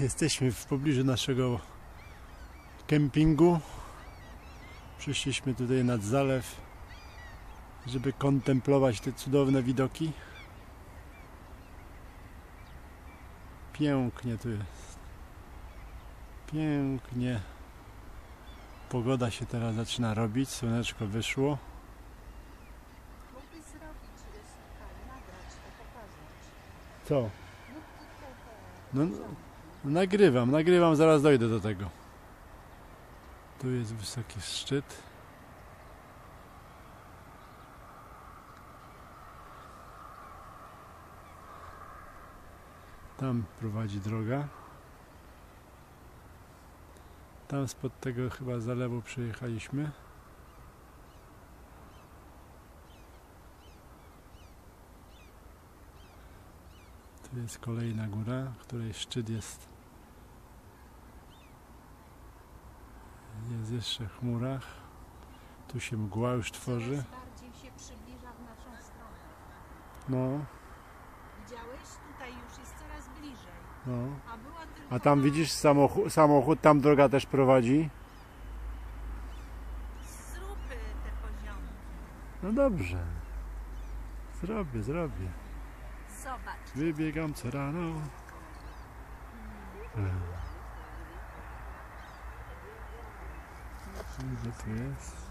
Jesteśmy w pobliżu naszego kempingu. Przyszliśmy tutaj nad zalew, żeby kontemplować te cudowne widoki. Pięknie tu jest. Pięknie. Pogoda się teraz zaczyna robić, słoneczko wyszło. Co? No. Nagrywam, nagrywam, zaraz dojdę do tego. Tu jest wysoki szczyt. Tam prowadzi droga. Tam spod tego chyba zalewu przejechaliśmy. Tu jest kolejna góra, której szczyt jest jest jeszcze w chmurach. Tu się mgła już tworzy. Coraz bardziej się przybliża w naszą stronę. No, Widziałeś? Tutaj już jest coraz bliżej. no. A tam widzisz samochód, samochód, tam droga też prowadzi. Zróbmy te poziomy. No dobrze. Zrobię, zrobię. Zobacz. Wybiegam co rano. Gdzie tu jest?